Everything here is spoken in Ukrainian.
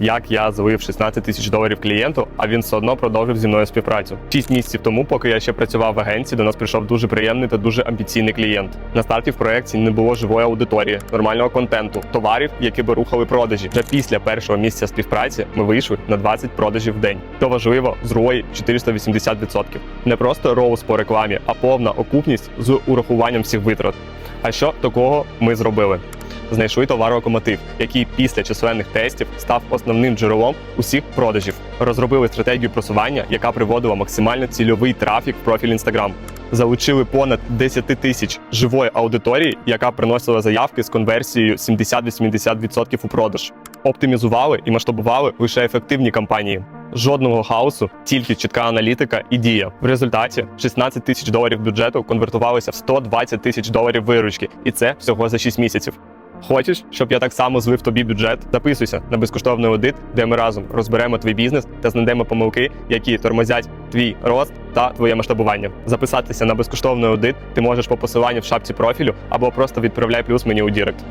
як я залив 16 тисяч доларів клієнту, а він все одно продовжив зі мною співпрацю. Шість місяців тому, поки я ще працював в агенції, до нас прийшов дуже приємний та дуже амбіційний клієнт. На старті в проєкті не було живої аудиторії, нормального контенту, товарів, які би рухали продажі. Вже після першого місяця співпраці ми вийшли на 20 продажів в день. То важливо, з ROI 480%. Не просто роуз по рекламі, а повна окупність з урахуванням всіх витрат. А що такого ми зробили? Знайшли товаролокомотив, який після численних тестів став основним джерелом усіх продажів. Розробили стратегію просування, яка приводила максимально цільовий трафік в профіль Instagram. Залучили понад 10 тисяч живої аудиторії, яка приносила заявки з конверсією 70-80% у продаж. Оптимізували і масштабували лише ефективні кампанії. Жодного хаосу, тільки чітка аналітика і дія. В результаті 16 тисяч доларів бюджету конвертувалися в 120 тисяч доларів виручки, і це всього за 6 місяців. Хочеш, щоб я так само звив тобі бюджет? Записуйся на безкоштовний аудит, де ми разом розберемо твій бізнес та знайдемо помилки, які тормозять твій рост та твоє масштабування. Записатися на безкоштовний аудит ти можеш по посиланню в шапці профілю або просто відправляй плюс мені у Дірект.